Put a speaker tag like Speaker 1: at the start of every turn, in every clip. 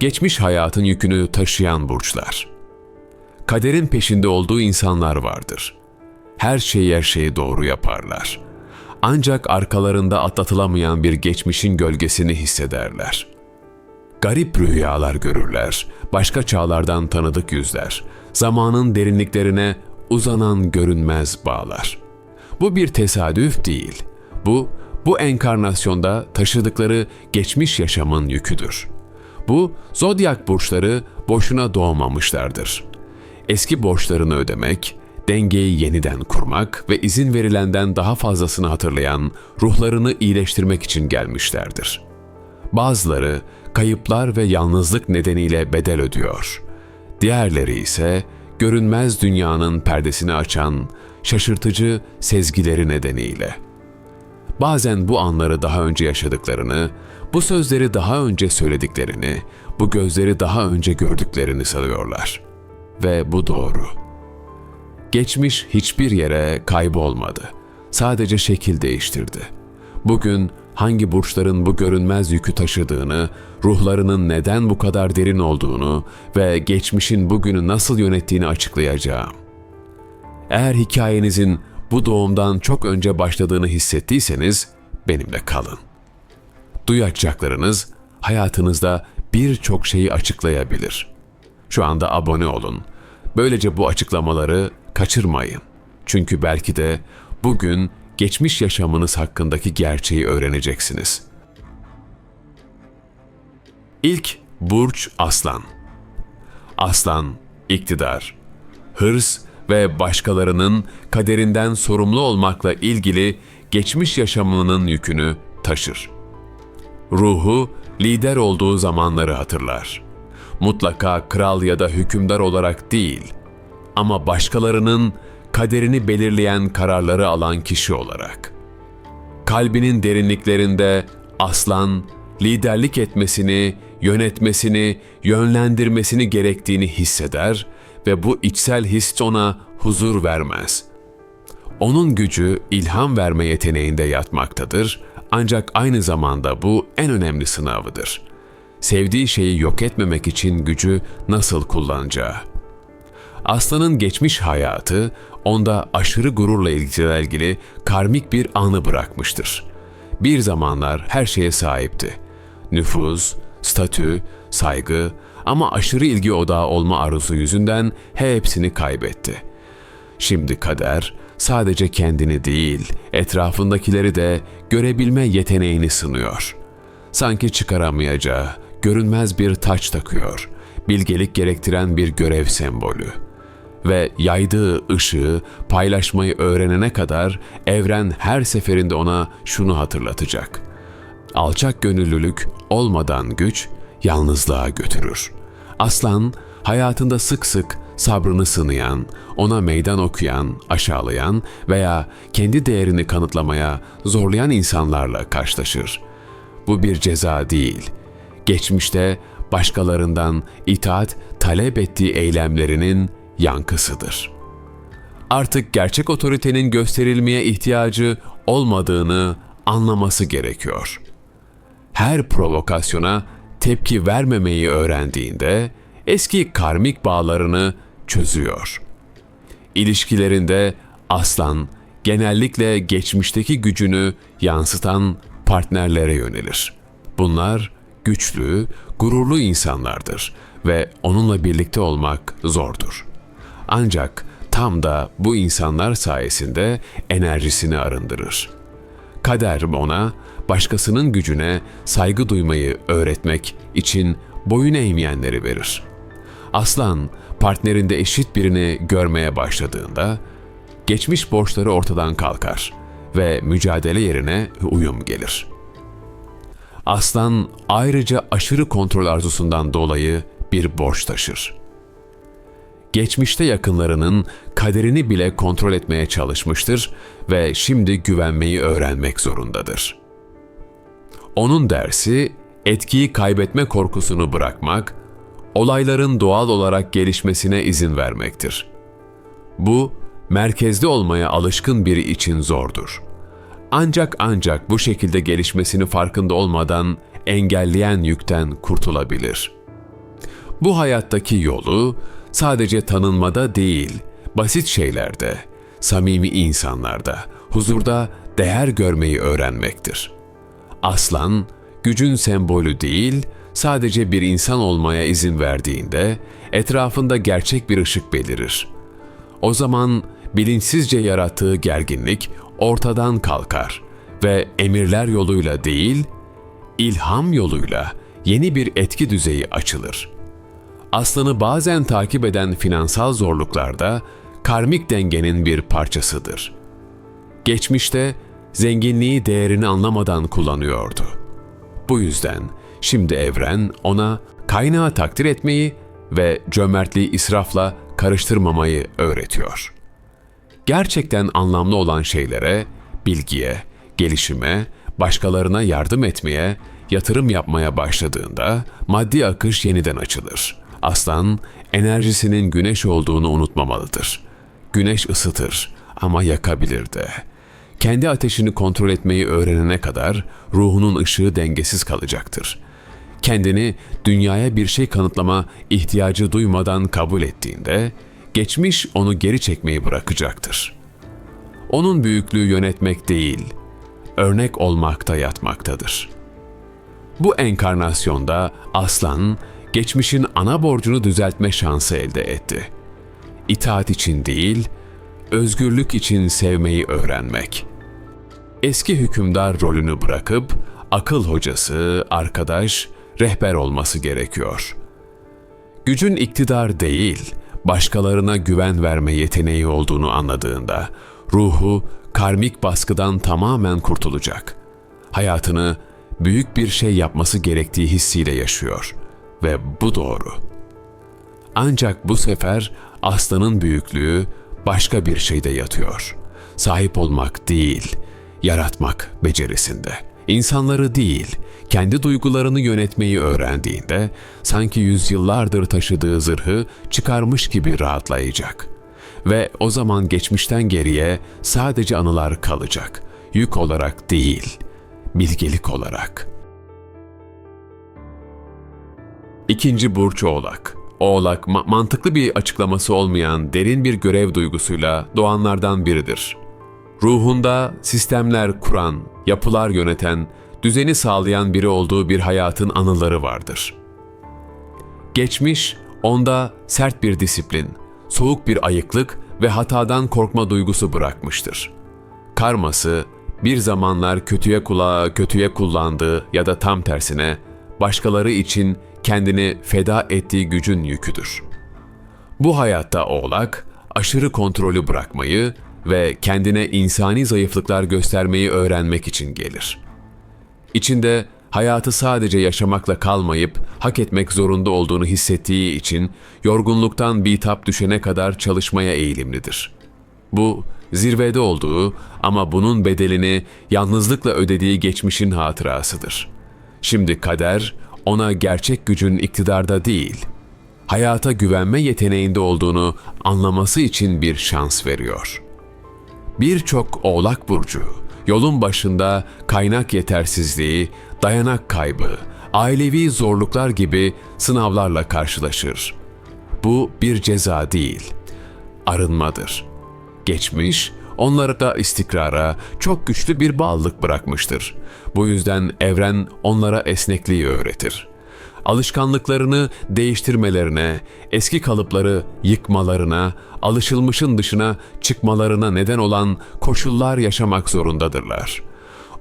Speaker 1: Geçmiş hayatın yükünü taşıyan burçlar. Kaderin peşinde olduğu insanlar vardır. Her şeyi her şeyi doğru yaparlar. Ancak arkalarında atlatılamayan bir geçmişin gölgesini hissederler. Garip rüyalar görürler, başka çağlardan tanıdık yüzler, zamanın derinliklerine uzanan görünmez bağlar. Bu bir tesadüf değil. Bu, bu enkarnasyonda taşıdıkları geçmiş yaşamın yüküdür. Bu, zodyak burçları boşuna doğmamışlardır. Eski borçlarını ödemek, dengeyi yeniden kurmak ve izin verilenden daha fazlasını hatırlayan ruhlarını iyileştirmek için gelmişlerdir. Bazıları kayıplar ve yalnızlık nedeniyle bedel ödüyor. Diğerleri ise görünmez dünyanın perdesini açan şaşırtıcı sezgileri nedeniyle. Bazen bu anları daha önce yaşadıklarını, bu sözleri daha önce söylediklerini, bu gözleri daha önce gördüklerini sanıyorlar. Ve bu doğru. Geçmiş hiçbir yere kaybolmadı. Sadece şekil değiştirdi. Bugün hangi burçların bu görünmez yükü taşıdığını, ruhlarının neden bu kadar derin olduğunu ve geçmişin bugünü nasıl yönettiğini açıklayacağım. Eğer hikayenizin bu doğumdan çok önce başladığını hissettiyseniz benimle kalın. Duyacaklarınız hayatınızda birçok şeyi açıklayabilir. Şu anda abone olun. Böylece bu açıklamaları kaçırmayın. Çünkü belki de bugün geçmiş yaşamınız hakkındaki gerçeği öğreneceksiniz. İlk burç Aslan. Aslan, iktidar, hırs ve başkalarının kaderinden sorumlu olmakla ilgili geçmiş yaşamının yükünü taşır. Ruhu lider olduğu zamanları hatırlar. Mutlaka kral ya da hükümdar olarak değil ama başkalarının kaderini belirleyen kararları alan kişi olarak. Kalbinin derinliklerinde aslan liderlik etmesini, yönetmesini, yönlendirmesini gerektiğini hisseder ve bu içsel his ona huzur vermez. Onun gücü ilham verme yeteneğinde yatmaktadır ancak aynı zamanda bu en önemli sınavıdır. Sevdiği şeyi yok etmemek için gücü nasıl kullanacağı. Aslanın geçmiş hayatı onda aşırı gururla ilgili karmik bir anı bırakmıştır. Bir zamanlar her şeye sahipti. Nüfuz, statü, saygı ama aşırı ilgi odağı olma arzusu yüzünden hepsini kaybetti. Şimdi kader sadece kendini değil, etrafındakileri de görebilme yeteneğini sınıyor. Sanki çıkaramayacağı, görünmez bir taç takıyor, bilgelik gerektiren bir görev sembolü. Ve yaydığı ışığı paylaşmayı öğrenene kadar evren her seferinde ona şunu hatırlatacak. Alçak gönüllülük olmadan güç yalnızlığa götürür. Aslan hayatında sık sık sabrını sınayan, ona meydan okuyan, aşağılayan veya kendi değerini kanıtlamaya zorlayan insanlarla karşılaşır. Bu bir ceza değil. Geçmişte başkalarından itaat talep ettiği eylemlerinin yankısıdır. Artık gerçek otoritenin gösterilmeye ihtiyacı olmadığını anlaması gerekiyor. Her provokasyona tepki vermemeyi öğrendiğinde eski karmik bağlarını çözüyor. İlişkilerinde aslan genellikle geçmişteki gücünü yansıtan partnerlere yönelir. Bunlar güçlü, gururlu insanlardır ve onunla birlikte olmak zordur. Ancak tam da bu insanlar sayesinde enerjisini arındırır. Kader ona başkasının gücüne saygı duymayı öğretmek için boyun eğmeyenleri verir. Aslan partnerinde eşit birini görmeye başladığında geçmiş borçları ortadan kalkar ve mücadele yerine uyum gelir. Aslan ayrıca aşırı kontrol arzusundan dolayı bir borç taşır. Geçmişte yakınlarının kaderini bile kontrol etmeye çalışmıştır ve şimdi güvenmeyi öğrenmek zorundadır. Onun dersi etkiyi kaybetme korkusunu bırakmak, olayların doğal olarak gelişmesine izin vermektir. Bu, merkezde olmaya alışkın biri için zordur. Ancak ancak bu şekilde gelişmesini farkında olmadan engelleyen yükten kurtulabilir. Bu hayattaki yolu sadece tanınmada değil, basit şeylerde, samimi insanlarda, huzurda değer görmeyi öğrenmektir. Aslan, gücün sembolü değil, sadece bir insan olmaya izin verdiğinde etrafında gerçek bir ışık belirir. O zaman bilinçsizce yarattığı gerginlik ortadan kalkar ve emirler yoluyla değil, ilham yoluyla yeni bir etki düzeyi açılır. Aslanı bazen takip eden finansal zorluklarda karmik dengenin bir parçasıdır. Geçmişte zenginliği değerini anlamadan kullanıyordu. Bu yüzden şimdi evren ona kaynağı takdir etmeyi ve cömertliği israfla karıştırmamayı öğretiyor. Gerçekten anlamlı olan şeylere, bilgiye, gelişime, başkalarına yardım etmeye, yatırım yapmaya başladığında maddi akış yeniden açılır. Aslan enerjisinin güneş olduğunu unutmamalıdır. Güneş ısıtır ama yakabilir de. Kendi ateşini kontrol etmeyi öğrenene kadar ruhunun ışığı dengesiz kalacaktır. Kendini dünyaya bir şey kanıtlama ihtiyacı duymadan kabul ettiğinde geçmiş onu geri çekmeyi bırakacaktır. Onun büyüklüğü yönetmek değil, örnek olmakta yatmaktadır. Bu enkarnasyonda aslan geçmişin ana borcunu düzeltme şansı elde etti. İtaat için değil, özgürlük için sevmeyi öğrenmek. Eski hükümdar rolünü bırakıp akıl hocası, arkadaş, rehber olması gerekiyor. Gücün iktidar değil, başkalarına güven verme yeteneği olduğunu anladığında ruhu karmik baskıdan tamamen kurtulacak. Hayatını büyük bir şey yapması gerektiği hissiyle yaşıyor ve bu doğru. Ancak bu sefer aslanın büyüklüğü başka bir şeyde yatıyor. Sahip olmak değil, yaratmak becerisinde. İnsanları değil, kendi duygularını yönetmeyi öğrendiğinde sanki yüzyıllardır taşıdığı zırhı çıkarmış gibi rahatlayacak. Ve o zaman geçmişten geriye sadece anılar kalacak. Yük olarak değil, bilgelik olarak. İkinci burç Oğlak. Oğlak ma- mantıklı bir açıklaması olmayan derin bir görev duygusuyla doğanlardan biridir. Ruhunda sistemler kuran, yapılar yöneten, düzeni sağlayan biri olduğu bir hayatın anıları vardır. Geçmiş onda sert bir disiplin, soğuk bir ayıklık ve hatadan korkma duygusu bırakmıştır. Karması bir zamanlar kötüye kulağı kötüye kullandığı ya da tam tersine başkaları için kendini feda ettiği gücün yüküdür. Bu hayatta oğlak aşırı kontrolü bırakmayı ve kendine insani zayıflıklar göstermeyi öğrenmek için gelir. İçinde hayatı sadece yaşamakla kalmayıp hak etmek zorunda olduğunu hissettiği için yorgunluktan bitap düşene kadar çalışmaya eğilimlidir. Bu zirvede olduğu ama bunun bedelini yalnızlıkla ödediği geçmişin hatırasıdır. Şimdi kader ona gerçek gücün iktidarda değil, hayata güvenme yeteneğinde olduğunu anlaması için bir şans veriyor. Birçok Oğlak burcu yolun başında kaynak yetersizliği, dayanak kaybı, ailevi zorluklar gibi sınavlarla karşılaşır. Bu bir ceza değil, arınmadır. Geçmiş, onlara da istikrara, çok güçlü bir bağlılık bırakmıştır. Bu yüzden evren onlara esnekliği öğretir. Alışkanlıklarını değiştirmelerine, eski kalıpları yıkmalarına, alışılmışın dışına çıkmalarına neden olan koşullar yaşamak zorundadırlar.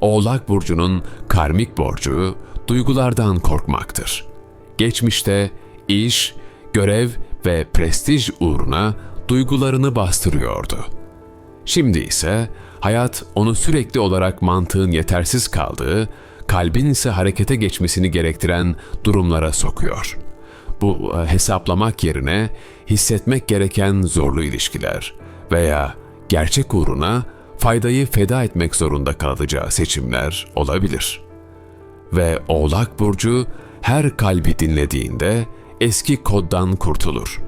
Speaker 1: Oğlak burcunun karmik borcu duygulardan korkmaktır. Geçmişte iş, görev ve prestij uğruna duygularını bastırıyordu. Şimdi ise hayat onu sürekli olarak mantığın yetersiz kaldığı, kalbin ise harekete geçmesini gerektiren durumlara sokuyor. Bu e, hesaplamak yerine hissetmek gereken zorlu ilişkiler veya gerçek uğruna faydayı feda etmek zorunda kalacağı seçimler olabilir. Ve Oğlak Burcu her kalbi dinlediğinde eski koddan kurtulur.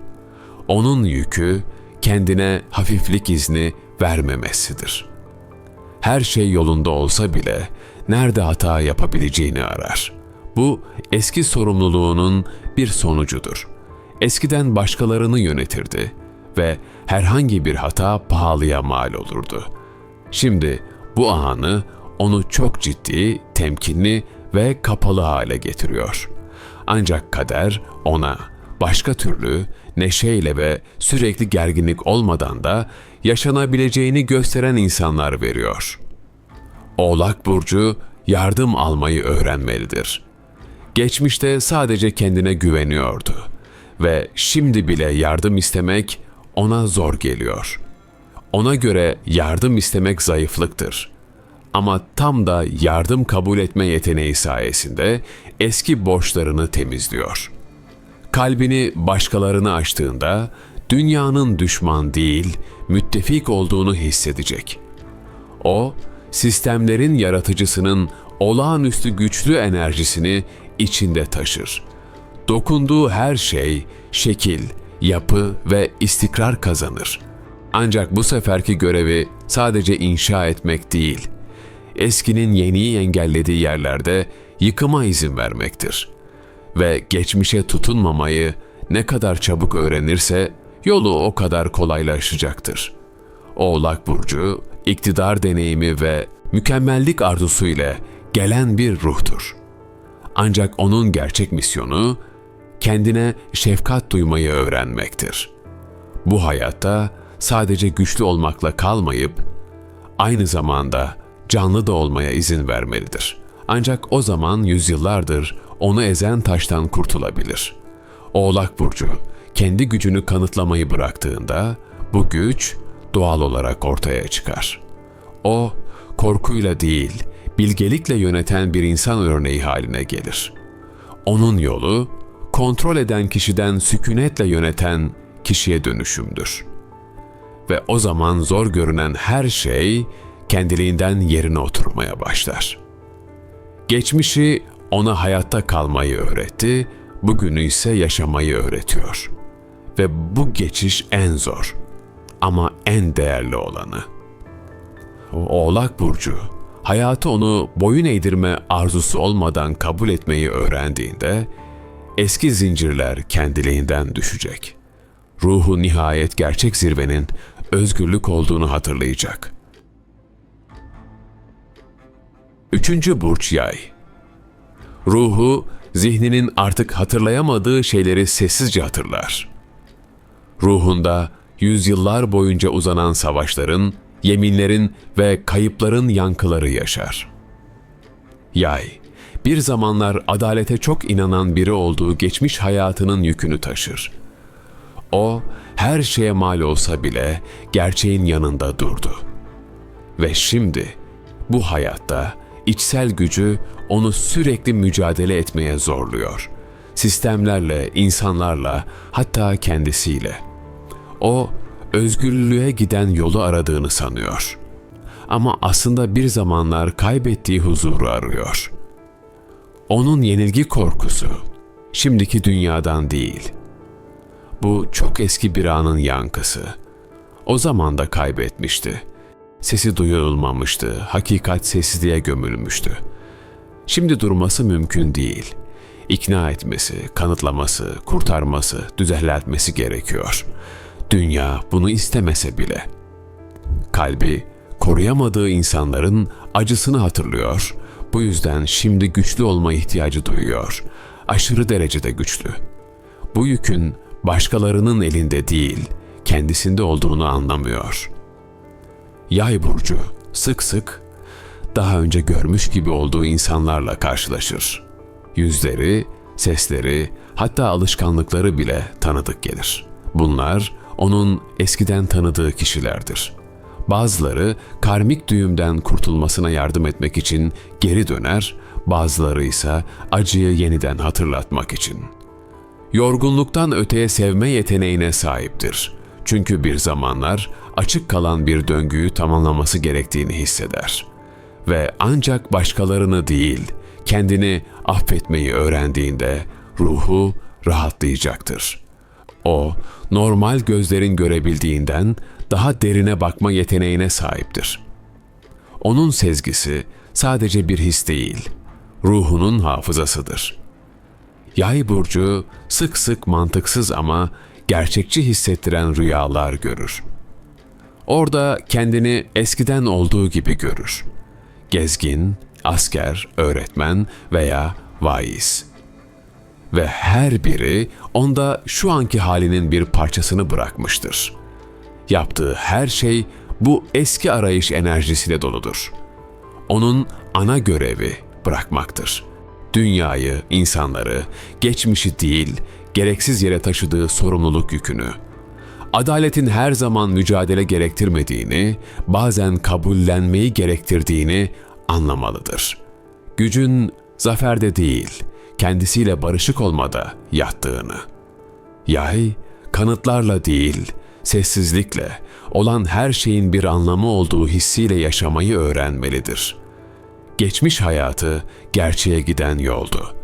Speaker 1: Onun yükü kendine hafiflik izni vermemesidir. Her şey yolunda olsa bile nerede hata yapabileceğini arar. Bu eski sorumluluğunun bir sonucudur. Eskiden başkalarını yönetirdi ve herhangi bir hata pahalıya mal olurdu. Şimdi bu anı onu çok ciddi, temkinli ve kapalı hale getiriyor. Ancak kader ona başka türlü neşeyle ve sürekli gerginlik olmadan da yaşanabileceğini gösteren insanlar veriyor. Oğlak burcu yardım almayı öğrenmelidir. Geçmişte sadece kendine güveniyordu ve şimdi bile yardım istemek ona zor geliyor. Ona göre yardım istemek zayıflıktır. Ama tam da yardım kabul etme yeteneği sayesinde eski borçlarını temizliyor. Kalbini başkalarına açtığında dünyanın düşman değil, müttefik olduğunu hissedecek. O, sistemlerin yaratıcısının olağanüstü güçlü enerjisini içinde taşır. Dokunduğu her şey şekil, yapı ve istikrar kazanır. Ancak bu seferki görevi sadece inşa etmek değil, eskinin yeniyi engellediği yerlerde yıkıma izin vermektir. Ve geçmişe tutunmamayı ne kadar çabuk öğrenirse yolu o kadar kolaylaşacaktır. Oğlak Burcu, iktidar deneyimi ve mükemmellik arzusu ile gelen bir ruhtur. Ancak onun gerçek misyonu kendine şefkat duymayı öğrenmektir. Bu hayatta sadece güçlü olmakla kalmayıp aynı zamanda canlı da olmaya izin vermelidir. Ancak o zaman yüzyıllardır onu ezen taştan kurtulabilir. Oğlak Burcu kendi gücünü kanıtlamayı bıraktığında bu güç doğal olarak ortaya çıkar. O korkuyla değil, bilgelikle yöneten bir insan örneği haline gelir. Onun yolu kontrol eden kişiden sükunetle yöneten kişiye dönüşümdür. Ve o zaman zor görünen her şey kendiliğinden yerine oturmaya başlar. Geçmişi ona hayatta kalmayı öğretti, bugünü ise yaşamayı öğretiyor. Ve bu geçiş en zor ama en değerli olanı. Oğlak Burcu, hayatı onu boyun eğdirme arzusu olmadan kabul etmeyi öğrendiğinde, eski zincirler kendiliğinden düşecek. Ruhu nihayet gerçek zirvenin özgürlük olduğunu hatırlayacak. Üçüncü burç yay. Ruhu, zihninin artık hatırlayamadığı şeyleri sessizce hatırlar. Ruhunda yüzyıllar boyunca uzanan savaşların, yeminlerin ve kayıpların yankıları yaşar. Yay, bir zamanlar adalete çok inanan biri olduğu geçmiş hayatının yükünü taşır. O, her şeye mal olsa bile gerçeğin yanında durdu. Ve şimdi bu hayatta içsel gücü onu sürekli mücadele etmeye zorluyor. Sistemlerle, insanlarla, hatta kendisiyle. O özgürlüğe giden yolu aradığını sanıyor. Ama aslında bir zamanlar kaybettiği huzuru arıyor. Onun yenilgi korkusu şimdiki dünyadan değil. Bu çok eski bir anın yankısı. O zaman da kaybetmişti. Sesi duyulmamıştı, hakikat sessizliğe gömülmüştü. Şimdi durması mümkün değil. İkna etmesi, kanıtlaması, kurtarması, düzeltmesi gerekiyor. Dünya bunu istemese bile. Kalbi koruyamadığı insanların acısını hatırlıyor. Bu yüzden şimdi güçlü olma ihtiyacı duyuyor. Aşırı derecede güçlü. Bu yükün başkalarının elinde değil, kendisinde olduğunu anlamıyor. Yay burcu sık sık daha önce görmüş gibi olduğu insanlarla karşılaşır. Yüzleri, sesleri, hatta alışkanlıkları bile tanıdık gelir. Bunlar onun eskiden tanıdığı kişilerdir. Bazıları karmik düğümden kurtulmasına yardım etmek için geri döner, bazıları ise acıyı yeniden hatırlatmak için. Yorgunluktan öteye sevme yeteneğine sahiptir. Çünkü bir zamanlar açık kalan bir döngüyü tamamlaması gerektiğini hisseder. Ve ancak başkalarını değil, kendini affetmeyi öğrendiğinde ruhu rahatlayacaktır. O, normal gözlerin görebildiğinden daha derine bakma yeteneğine sahiptir. Onun sezgisi sadece bir his değil, ruhunun hafızasıdır. Yay burcu sık sık mantıksız ama gerçekçi hissettiren rüyalar görür. Orada kendini eskiden olduğu gibi görür. Gezgin, asker, öğretmen veya vaiz. Ve her biri onda şu anki halinin bir parçasını bırakmıştır. Yaptığı her şey bu eski arayış enerjisiyle doludur. Onun ana görevi bırakmaktır. Dünyayı, insanları, geçmişi değil, gereksiz yere taşıdığı sorumluluk yükünü. Adaletin her zaman mücadele gerektirmediğini, bazen kabullenmeyi gerektirdiğini anlamalıdır. Gücün zaferde değil, kendisiyle barışık olmada yattığını. Yay, kanıtlarla değil, sessizlikle, olan her şeyin bir anlamı olduğu hissiyle yaşamayı öğrenmelidir. Geçmiş hayatı gerçeğe giden yoldu.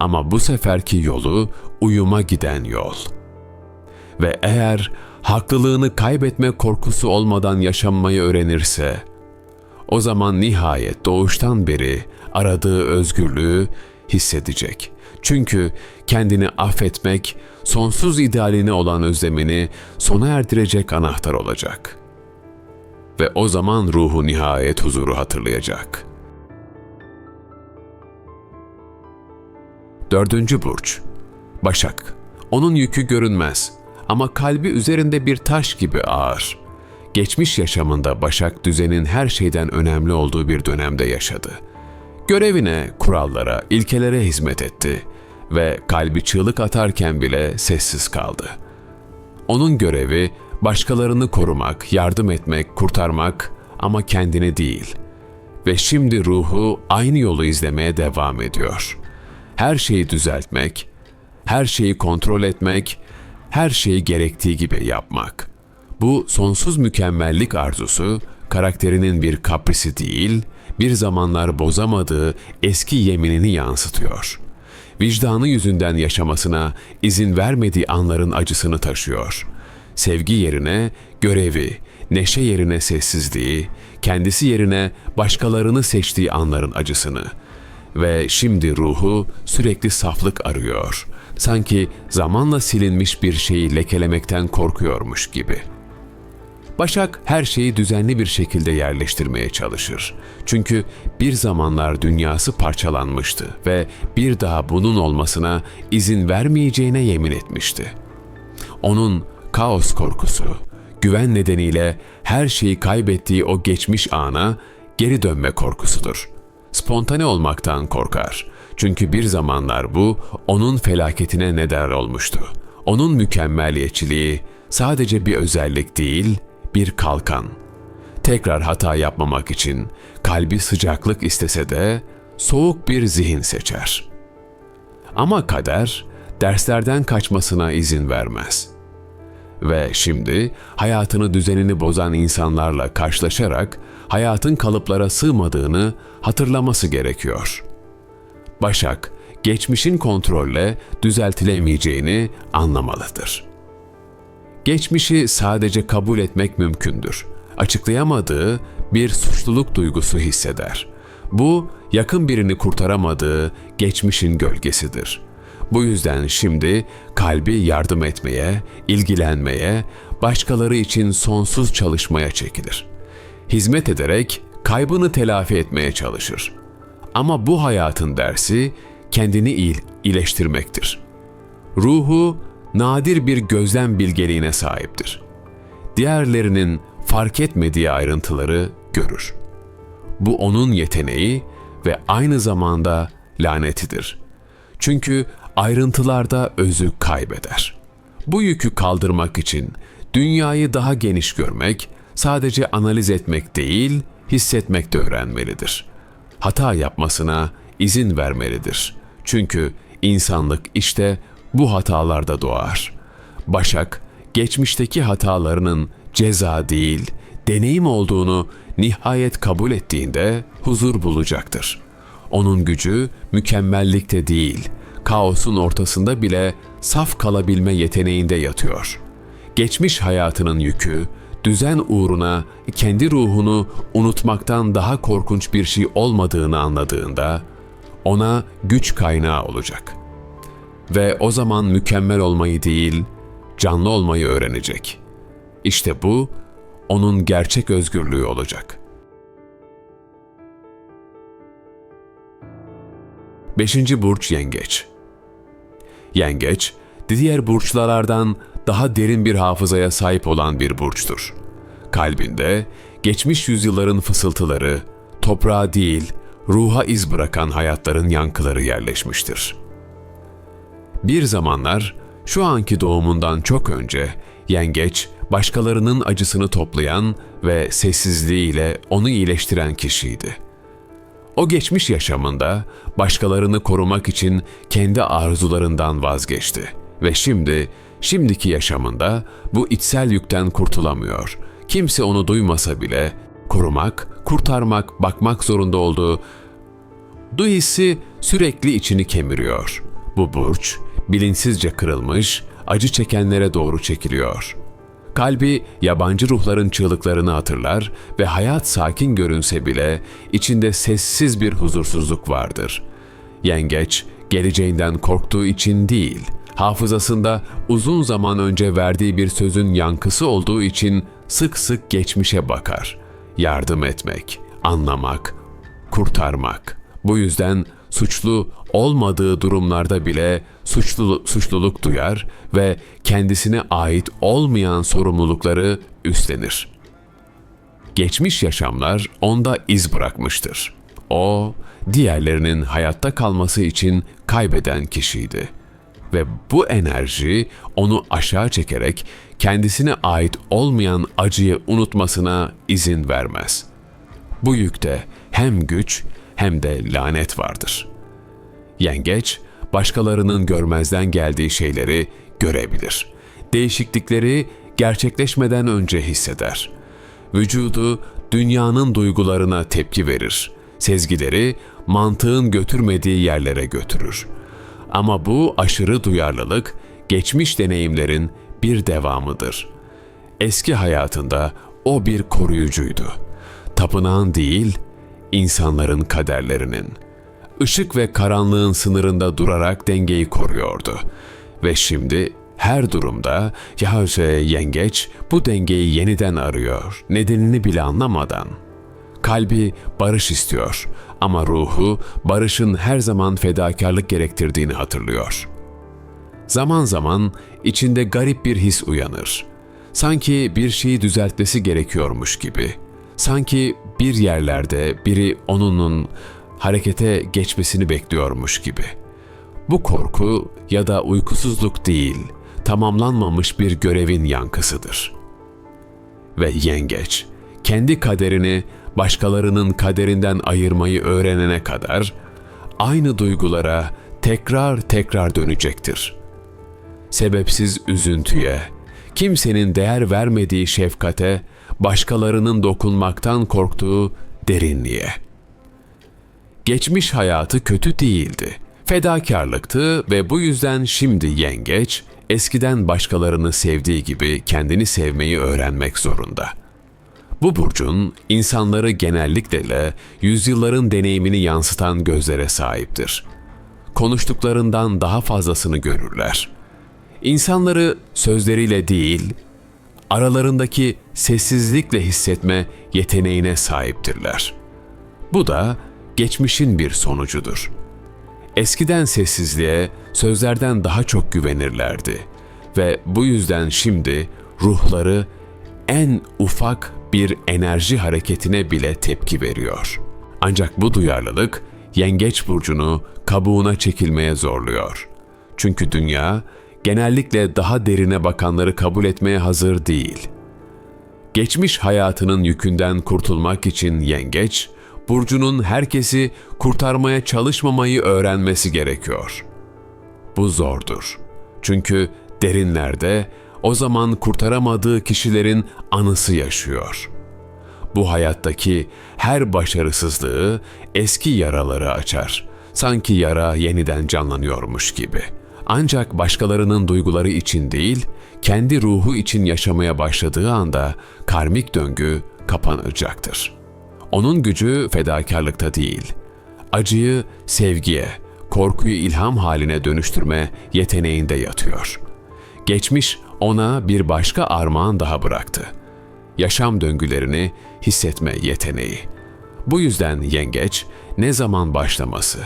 Speaker 1: Ama bu seferki yolu uyuma giden yol. Ve eğer haklılığını kaybetme korkusu olmadan yaşamayı öğrenirse, o zaman nihayet doğuştan beri aradığı özgürlüğü hissedecek. Çünkü kendini affetmek, sonsuz idealine olan özlemini sona erdirecek anahtar olacak. Ve o zaman ruhu nihayet huzuru hatırlayacak. Dördüncü burç Başak Onun yükü görünmez ama kalbi üzerinde bir taş gibi ağır. Geçmiş yaşamında Başak düzenin her şeyden önemli olduğu bir dönemde yaşadı. Görevine, kurallara, ilkelere hizmet etti ve kalbi çığlık atarken bile sessiz kaldı. Onun görevi başkalarını korumak, yardım etmek, kurtarmak ama kendini değil. Ve şimdi ruhu aynı yolu izlemeye devam ediyor. Her şeyi düzeltmek, her şeyi kontrol etmek, her şeyi gerektiği gibi yapmak. Bu sonsuz mükemmellik arzusu karakterinin bir kaprisi değil, bir zamanlar bozamadığı eski yeminini yansıtıyor. Vicdanı yüzünden yaşamasına izin vermediği anların acısını taşıyor. Sevgi yerine görevi, neşe yerine sessizliği, kendisi yerine başkalarını seçtiği anların acısını. Ve şimdi ruhu sürekli saflık arıyor. Sanki zamanla silinmiş bir şeyi lekelemekten korkuyormuş gibi.'' Başak her şeyi düzenli bir şekilde yerleştirmeye çalışır. Çünkü bir zamanlar dünyası parçalanmıştı ve bir daha bunun olmasına izin vermeyeceğine yemin etmişti. Onun kaos korkusu, güven nedeniyle her şeyi kaybettiği o geçmiş ana geri dönme korkusudur. Spontane olmaktan korkar. Çünkü bir zamanlar bu onun felaketine neden olmuştu. Onun mükemmeliyetçiliği sadece bir özellik değil, bir kalkan. Tekrar hata yapmamak için kalbi sıcaklık istese de soğuk bir zihin seçer. Ama kader derslerden kaçmasına izin vermez. Ve şimdi hayatını düzenini bozan insanlarla karşılaşarak hayatın kalıplara sığmadığını hatırlaması gerekiyor. Başak, geçmişin kontrolle düzeltilemeyeceğini anlamalıdır.'' Geçmişi sadece kabul etmek mümkündür. Açıklayamadığı bir suçluluk duygusu hisseder. Bu yakın birini kurtaramadığı geçmişin gölgesidir. Bu yüzden şimdi kalbi yardım etmeye, ilgilenmeye, başkaları için sonsuz çalışmaya çekilir. Hizmet ederek kaybını telafi etmeye çalışır. Ama bu hayatın dersi kendini il, iyileştirmektir. Ruhu nadir bir gözlem bilgeliğine sahiptir. Diğerlerinin fark etmediği ayrıntıları görür. Bu onun yeteneği ve aynı zamanda lanetidir. Çünkü ayrıntılarda özü kaybeder. Bu yükü kaldırmak için dünyayı daha geniş görmek, sadece analiz etmek değil, hissetmek de öğrenmelidir. Hata yapmasına izin vermelidir. Çünkü insanlık işte bu hatalarda doğar. Başak, geçmişteki hatalarının ceza değil, deneyim olduğunu nihayet kabul ettiğinde huzur bulacaktır. Onun gücü mükemmellikte değil, kaosun ortasında bile saf kalabilme yeteneğinde yatıyor. Geçmiş hayatının yükü, düzen uğruna kendi ruhunu unutmaktan daha korkunç bir şey olmadığını anladığında ona güç kaynağı olacak. Ve o zaman mükemmel olmayı değil, canlı olmayı öğrenecek. İşte bu onun gerçek özgürlüğü olacak. Beşinci burç yengeç. Yengeç, diğer burçlardan daha derin bir hafızaya sahip olan bir burçtur. Kalbinde geçmiş yüzyılların fısıltıları, toprağa değil, ruha iz bırakan hayatların yankıları yerleşmiştir. Bir zamanlar şu anki doğumundan çok önce yengeç başkalarının acısını toplayan ve sessizliğiyle onu iyileştiren kişiydi. O geçmiş yaşamında başkalarını korumak için kendi arzularından vazgeçti ve şimdi şimdiki yaşamında bu içsel yükten kurtulamıyor. Kimse onu duymasa bile korumak, kurtarmak, bakmak zorunda olduğu du hissi sürekli içini kemiriyor. Bu burç bilinçsizce kırılmış, acı çekenlere doğru çekiliyor. Kalbi yabancı ruhların çığlıklarını hatırlar ve hayat sakin görünse bile içinde sessiz bir huzursuzluk vardır. Yengeç, geleceğinden korktuğu için değil, hafızasında uzun zaman önce verdiği bir sözün yankısı olduğu için sık sık geçmişe bakar. Yardım etmek, anlamak, kurtarmak. Bu yüzden suçlu olmadığı durumlarda bile suçlu, suçluluk duyar ve kendisine ait olmayan sorumlulukları üstlenir. Geçmiş yaşamlar onda iz bırakmıştır. O, diğerlerinin hayatta kalması için kaybeden kişiydi. Ve bu enerji onu aşağı çekerek kendisine ait olmayan acıyı unutmasına izin vermez. Bu yükte hem güç hem de lanet vardır. Yengeç, başkalarının görmezden geldiği şeyleri görebilir. Değişiklikleri gerçekleşmeden önce hisseder. Vücudu dünyanın duygularına tepki verir. Sezgileri mantığın götürmediği yerlere götürür. Ama bu aşırı duyarlılık geçmiş deneyimlerin bir devamıdır. Eski hayatında o bir koruyucuydu. Tapınağın değil, insanların kaderlerinin. Işık ve karanlığın sınırında durarak dengeyi koruyordu. Ve şimdi her durumda Yahşe yengeç bu dengeyi yeniden arıyor, nedenini bile anlamadan. Kalbi barış istiyor ama ruhu barışın her zaman fedakarlık gerektirdiğini hatırlıyor. Zaman zaman içinde garip bir his uyanır. Sanki bir şeyi düzeltmesi gerekiyormuş gibi. Sanki bir yerlerde biri onunun harekete geçmesini bekliyormuş gibi. Bu korku ya da uykusuzluk değil, tamamlanmamış bir görevin yankısıdır. Ve yengeç, kendi kaderini başkalarının kaderinden ayırmayı öğrenene kadar aynı duygulara tekrar tekrar dönecektir. Sebepsiz üzüntüye, kimsenin değer vermediği şefkate, başkalarının dokunmaktan korktuğu derinliğe. Geçmiş hayatı kötü değildi. Fedakarlıktı ve bu yüzden şimdi yengeç, eskiden başkalarını sevdiği gibi kendini sevmeyi öğrenmek zorunda. Bu burcun insanları genellikle yüzyılların deneyimini yansıtan gözlere sahiptir. Konuştuklarından daha fazlasını görürler. İnsanları sözleriyle değil, aralarındaki sessizlikle hissetme yeteneğine sahiptirler. Bu da geçmişin bir sonucudur. Eskiden sessizliğe sözlerden daha çok güvenirlerdi ve bu yüzden şimdi ruhları en ufak bir enerji hareketine bile tepki veriyor. Ancak bu duyarlılık yengeç burcunu kabuğuna çekilmeye zorluyor. Çünkü dünya genellikle daha derine bakanları kabul etmeye hazır değil. Geçmiş hayatının yükünden kurtulmak için yengeç, burcunun herkesi kurtarmaya çalışmamayı öğrenmesi gerekiyor. Bu zordur. Çünkü derinlerde o zaman kurtaramadığı kişilerin anısı yaşıyor. Bu hayattaki her başarısızlığı eski yaraları açar. Sanki yara yeniden canlanıyormuş gibi. Ancak başkalarının duyguları için değil, kendi ruhu için yaşamaya başladığı anda karmik döngü kapanacaktır. Onun gücü fedakarlıkta değil, acıyı sevgiye, korkuyu ilham haline dönüştürme yeteneğinde yatıyor. Geçmiş ona bir başka armağan daha bıraktı. Yaşam döngülerini hissetme yeteneği. Bu yüzden yengeç ne zaman başlaması,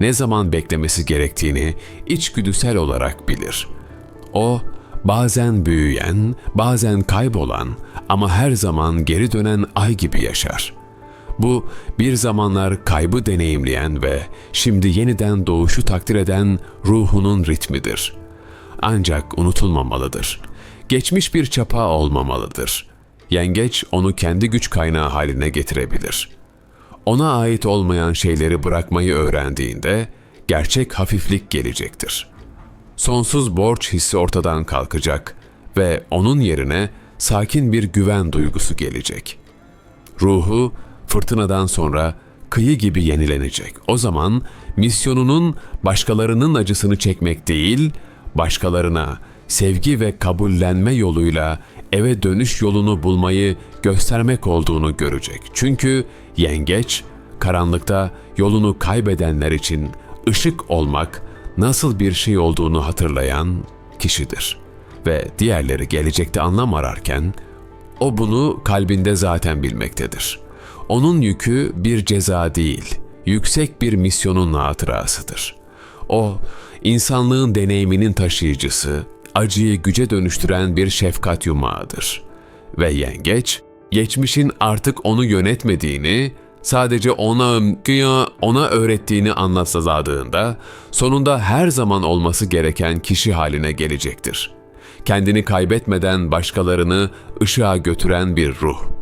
Speaker 1: ne zaman beklemesi gerektiğini içgüdüsel olarak bilir. O bazen büyüyen, bazen kaybolan ama her zaman geri dönen ay gibi yaşar. Bu bir zamanlar kaybı deneyimleyen ve şimdi yeniden doğuşu takdir eden ruhunun ritmidir. Ancak unutulmamalıdır. Geçmiş bir çapa olmamalıdır. Yengeç onu kendi güç kaynağı haline getirebilir. Ona ait olmayan şeyleri bırakmayı öğrendiğinde gerçek hafiflik gelecektir. Sonsuz borç hissi ortadan kalkacak ve onun yerine sakin bir güven duygusu gelecek. Ruhu fırtınadan sonra kıyı gibi yenilenecek. O zaman misyonunun başkalarının acısını çekmek değil, başkalarına sevgi ve kabullenme yoluyla eve dönüş yolunu bulmayı göstermek olduğunu görecek. Çünkü yengeç karanlıkta yolunu kaybedenler için ışık olmak nasıl bir şey olduğunu hatırlayan kişidir. Ve diğerleri gelecekte anlam ararken o bunu kalbinde zaten bilmektedir. Onun yükü bir ceza değil, yüksek bir misyonun hatırasıdır. O, insanlığın deneyiminin taşıyıcısı, acıyı güce dönüştüren bir şefkat yumağıdır. Ve yengeç, geçmişin artık onu yönetmediğini, sadece ona güya ona öğrettiğini anlatsazadığında, sonunda her zaman olması gereken kişi haline gelecektir. Kendini kaybetmeden başkalarını ışığa götüren bir ruh.''